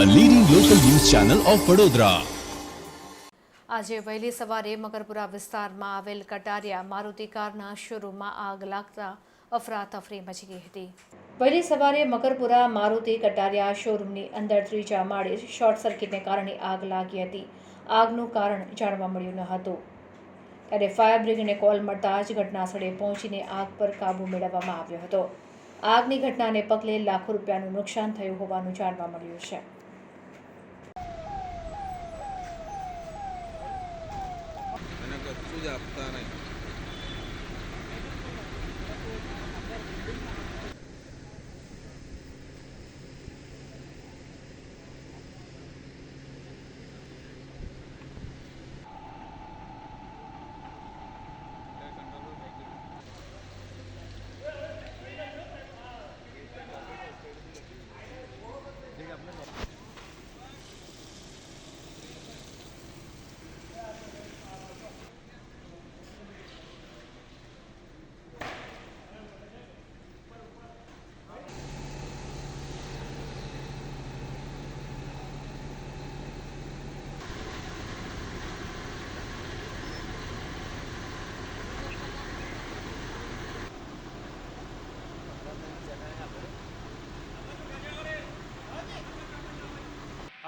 Channel of Vadodara આજે વહેલી સવારે મકરપુરા વિસ્તારમાં આવેલ કટારિયા મારુતિ કારના શોરૂમમાં આગ લાગતા અફરાતફરી મચી ગઈ હતી. વહેલી સવારે મકરપુરા મારુતિ કટારિયા શોરૂમની અંદર ત્રીજા માળે શોર્ટ સર્કિટને કારણે આગ લાગી હતી. આગનું કારણ જાણવા મળ્યું ન હતું. ત્યારે ફાયર બ્રિગેડને કોલ મળતા જ ઘટના સ્થળે પહોંચીને આગ પર કાબૂ મેળવવામાં આવ્યો હતો. આગની ઘટનાને પગલે લાખો રૂપિયાનું નુકસાન થયું હોવાનું જાણવા મળ્યું છે. એને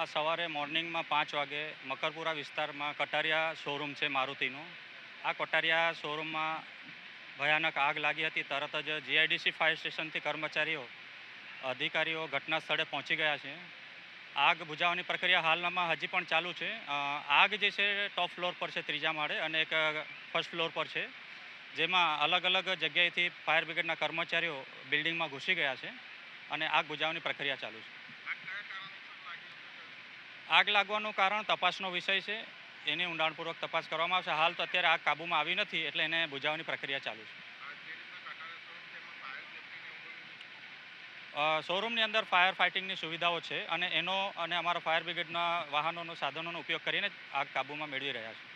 આ સવારે મોર્નિંગમાં પાંચ વાગે મકરપુરા વિસ્તારમાં કટારિયા શોરૂમ છે મારુતિનું. આ કટારિયા શોરૂમમાં ભયાનક આગ લાગી હતી. તરત જ જીઆઈડીસી ફાયર સ્ટેશનથી કર્મચારીઓ, અધિકારીઓ ઘટના સ્થળે પહોંચી ગયા છે. આગ બુઝાવવાની પ્રક્રિયા હાલમાં હજી પણ ચાલુ છે. આગ જે છે ટોપ ફ્લોર પર છે ત્રીજા માળે અને એક ફર્સ્ટ ફ્લોર પર છે, જેમાં અલગ અલગ જગ્યાએથી ફાયર બ્રિગેડના કર્મચારીઓ બિલ્ડિંગમાં ઘૂસી ગયા છે અને આગ બુઝાવવાની પ્રક્રિયા ચાલુ છે. આગ લાગવાનું કારણ તપાસનો વિષય છે. એની ઊંડાણપૂર્વક તપાસ કરવામાં આવશે. હાલ તો અત્યારે આગ કાબૂમાં આવી નથી એટલે એને બુઝાવવાની પ્રક્રિયા ચાલુ છે. શોરૂમની અંદર ફાયર ફાઇટિંગની સુવિધાઓ છે અને એનો અને અમારા ફાયર બ્રિગેડના વાહનોનો સાધનોનો ઉપયોગ કરીને આગ કાબૂમાં મેળવી રહ્યા છે.